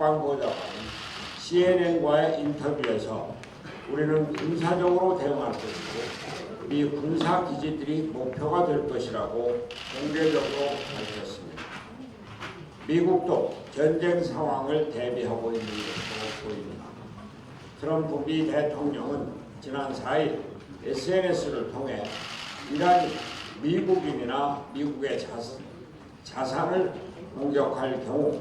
국방보좌관은 CNN과의 인터뷰에서 우리는 군사적으로 대응할 것이고 미 군사 기지들이 목표가 될 것이라고 공개적으로 밝혔습니다. 미국도 전쟁 상황을 대비하고 있는 것으로 보입니다. 트럼프 미 대통령은 지난 4일 SNS를 통해 이란이 미국인이나 미국의 자산, 자산을 공격할 경우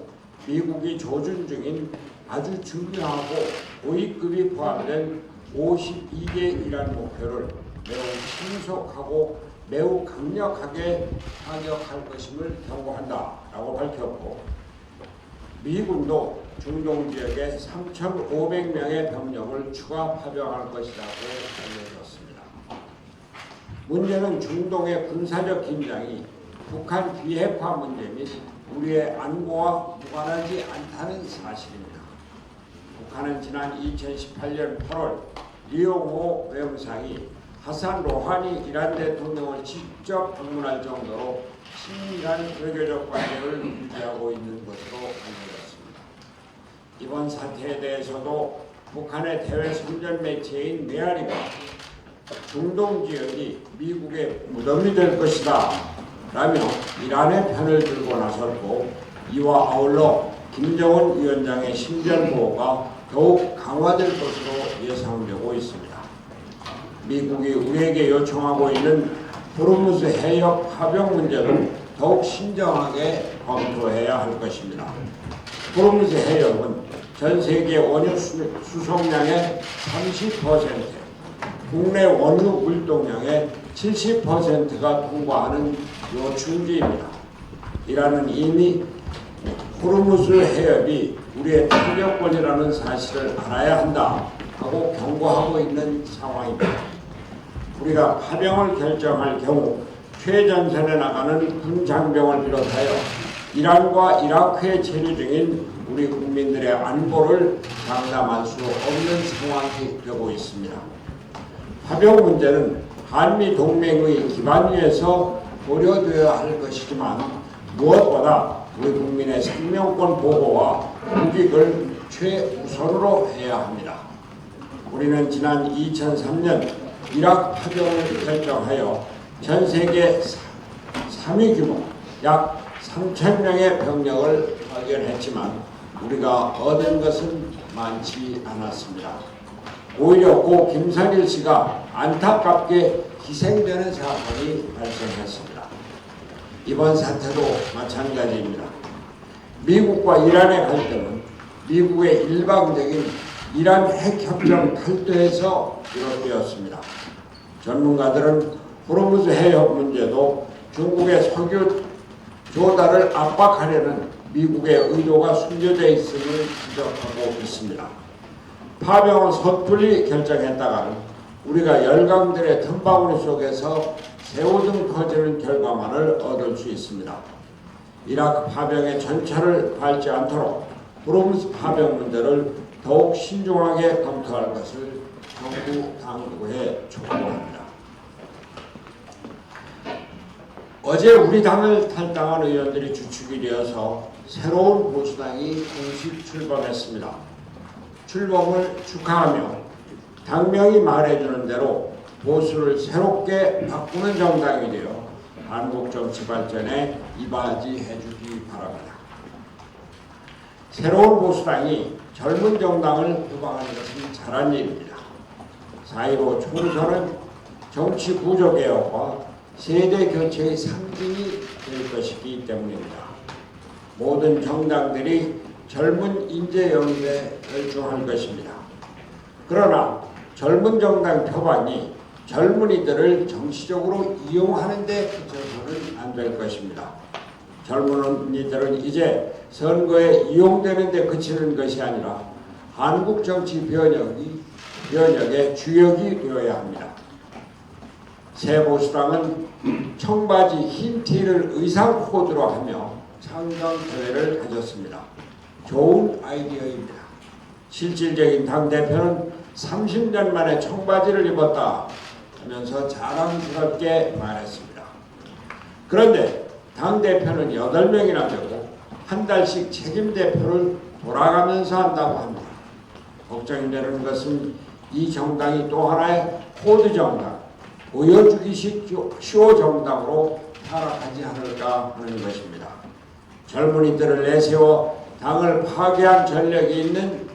미국이 조준 중인 아주 중요하고 고위급이 포함된 52개 이란 목표를 매우 신속하고 매우 강력하게 타격할 것임을 경고한다라고 밝혔고 미군도 중동 지역에 3,500명의 병력을 추가 파병할 것이라고 알려졌습니다. 문제는 중동의 군사적 긴장이 북한 비핵화 문제 및 우리의 안보와 무관하지 않다는 사실입니다. 북한은 지난 2018년 8월 리용호 외무상이 하산 로하니 이란 대통령을 직접 방문할 정도로 친밀한 외교적 관계를 유지하고 있는 것으로 알려졌습니다. 이번 사태에 대해서도 북한의 대외 선전 매체인 메아리가 중동 지역이 미국의 무덤이 될 것이다 라며 이란의 편을 들고 나섰고 이와 아울러 김정은 위원장의 신변 보호가 더욱 강화될 것으로 예상되고 있습니다. 미국이 우리에게 요청하고 있는 호르무즈 해역 파병 문제를 더욱 신중하게 검토해야 할 것입니다. 호르무즈 해역은 전 세계 원유 수- 수송량의 30%, 국내 원유 물동량의 70%가 통과하는 요충지입니다. 이란은 이미 호르무즈 해협이 우리의 탄력권이라는 사실을 알아야 한다 하고 경고하고 있는 상황입니다. 우리가 파병을 결정할 경우 최전선에 나가는 군 장병을 비롯하여 이란과 이라크에 체류 중인 우리 국민들의 안보를 장담할 수 없는 상황이 되고 있습니다. 파병 문제는 한미 동맹의 기반 위에서 고려되어야 할 것이지만 무엇보다 우리 국민의 생명권 보호와 국익을 최우선으로 해야 합니다. 우리는 지난 2003년 이라크 파병을 결정하여 전 세계 3위 규모 약 3천 명의 병력을 파견했지만 우리가 얻은 것은 많지 않았습니다. 오히려 고 김선일 씨가 안타깝게 희생되는 사건이 발생했습니다. 이번 사태도 마찬가지입니다. 미국과 이란의 갈등은 미국의 일방적인 이란 핵협정 탈퇴에서 비롯되었습니다. 전문가들은 호르무즈 해협 문제도 중국의 석유 조달을 압박하려는 미국의 의도가 숨겨져 있음을 지적하고 있습니다. 파병을 섣불리 결정했다가는 우리가 열강들의 틈바구니 속에서 새우등 터지는 결과만을 얻을 수 있습니다. 이라크 파병의 전차를 밟지 않도록 브로무스 파병 문제를 더욱 신중하게 검토할 것을 정부 당국에 촉구합니다. 어제 우리 당을 탈당한 의원들이 주축이 되어서 새로운 보수당이 공식 출범했습니다. 출범을 축하하며 당명이 말해주는 대로 보수를 새롭게 바꾸는 정당이 되어 한국 정치 발전에 이바지해 주기 바랍니다. 새로운 보수당이 젊은 정당을 표방하는 것은 잘한 일입니다. 4.15 총선은 정치 구조 개혁과 세대 교체의 상징이 될 것이기 때문입니다. 모든 정당들이 젊은 인재 영입에 열중할 것입니다. 그러나 젊은 정당 표방이 젊은이들을 정치적으로 이용하는 데 그쳐서는 안 될 것입니다. 젊은이들은 이제 선거에 이용되는 데 그치는 것이 아니라 한국 정치 변혁이 변혁의 주역이 되어야 합니다. 새 보수당은 청바지 흰 티를 의상 코드로 하며 창당 대회를 가졌습니다. 좋은 아이디어입니다. 실질적인 당 대표는 30년 만에 청바지를 입었다 하면서 자랑스럽게 말했습니다. 그런데 당 대표는 8명이나 되고 한 달씩 책임 대표를 돌아가면서 한다고 합니다. 걱정이 되는 것은 이 정당이 또 하나의 코드 정당, 보여주기식 쇼 정당으로 타락하지 않을까 하는 것입니다. 젊은이들을 내세워 당을 파괴한 전력이 있는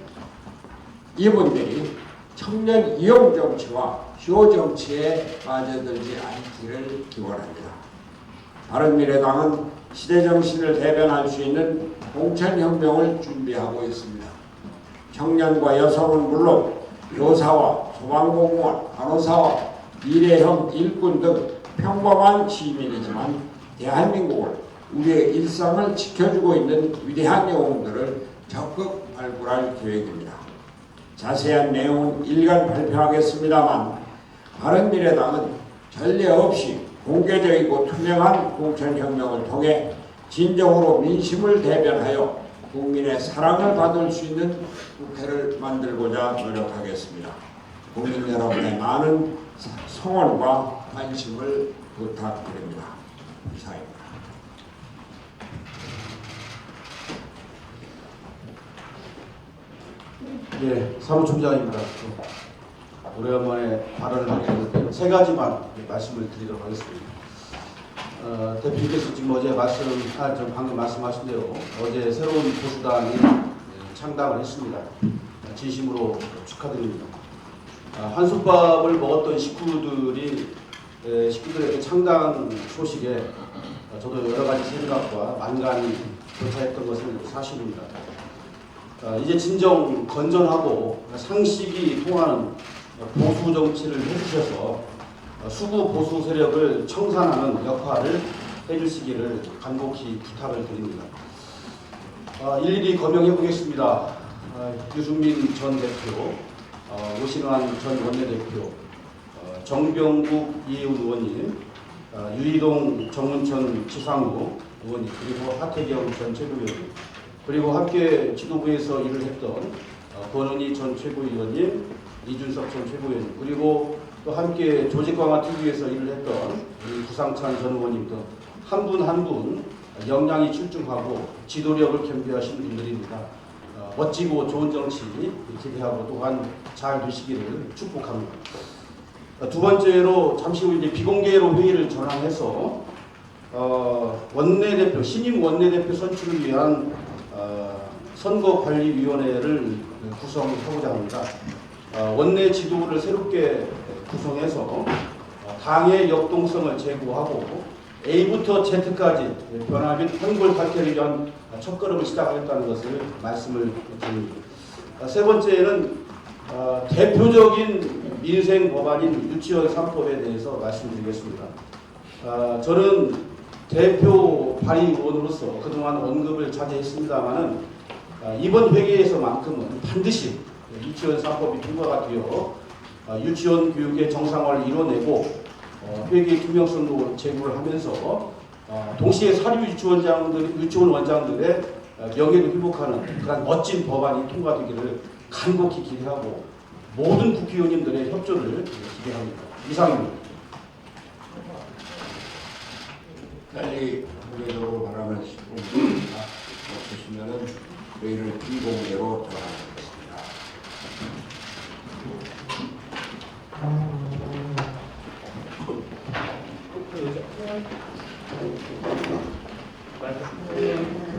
이분들이 청년 이용 정치와 쇼 정치에 빠져들지 않기를 기원합니다. 바른미래당은 시대 정신을 대변할 수 있는 공천 혁명을 준비하고 있습니다. 청년과 여성은 물론 교사와 소방공무원, 간호사와 미래형 일꾼 등 평범한 시민이지만 대한민국을 우리의 일상을 지켜주고 있는 위대한 영웅들을 적극 발굴할 계획입니다. 자세한 내용은 일간 발표하겠습니다만 바른미래당은 전례 없이 공개적이고 투명한 공천혁명을 통해 진정으로 민심을 대변하여 국민의 사랑을 받을 수 있는 국회를 만들고자 노력하겠습니다. 국민 여러분의 많은 성원과 관심을 부탁드립니다. 이상입니다. 예, 사무총장입니다. 오래간만에 발언을 하게 됐는데 세 가지만 말씀을 드리도록 하겠습니다. 어, 대표님께서 지금 어제 말씀, 아, 저 방금 말씀하신 대로 어제 새로운 보수당이 예, 창당을 했습니다. 진심으로 축하드립니다. 아, 한솥밥을 먹었던 식구들이 에, 식구들의 그 창당 소식에 어, 저도 여러 가지 생각과 만간이 교차했던 것은 사실입니다. 어, 이제 진정 건전하고 상식이 통하는 보수 정치를 해주셔서 어, 수구 보수 세력을 청산하는 역할을 해주시기를 간곡히 부탁을 드립니다. 어, 일일이 거명해 보겠습니다. 어, 유승민 전 대표, 어, 오신환 전 원내대표, 어, 정병국 이혜훈 의원님, 어, 유이동 정문천 지상우 의원님, 그리고 하태경 전 최고위원님, 그리고 함께 지도부에서 일을 했던 어, 권은희 전 최고위원님, 이준석 전 최고위원님, 그리고 또 함께 조직강화TV에서 일을 했던 구상찬 전 의원님 등 한 분 한 분 역량이 출중하고 지도력을 겸비하신 분들입니다. 어, 멋지고 좋은 정치 기대하고 또한 잘 되시기를 축복합니다. 어, 두 번째로 잠시 후 이제 비공개로 회의를 전환해서 어, 원내대표 신임 원내대표 선출을 위한 어, 선거관리위원회를 구성하고자 합니다. 어, 원내 지도부를 새롭게 구성해서 어, 당의 역동성을 제고하고 A부터 Z까지 변화 및 현골 탈퇴를 위한 첫걸음을 시작하겠다는 것을 말씀을 드립니다. 어, 세 번째는 어, 대표적인 민생 법안인 유치원 3법에 대해서 말씀드리겠습니다. 어, 저는 대표 발의원으로서 그동안 언급을 자제했습니다마는 어, 이번 회기에서만큼은 반드시 유치원 3법이 통과가 되어 어, 유치원 교육의 정상화를 이뤄내고 어, 회계 투명성도 제고를 하면서 어, 동시에 사립 유치원장들, 유치원 원장들의 어, 명예도 회복하는 그런 멋진 법안이 통과되기를 간곡히 기대하고 모든 국회의원님들의 협조를 기대합니다. 이상입니다. 빨리 공개적으로 발언을 시킵니다. 없으시면은 회의를 비공개로 전환하겠습니다. 여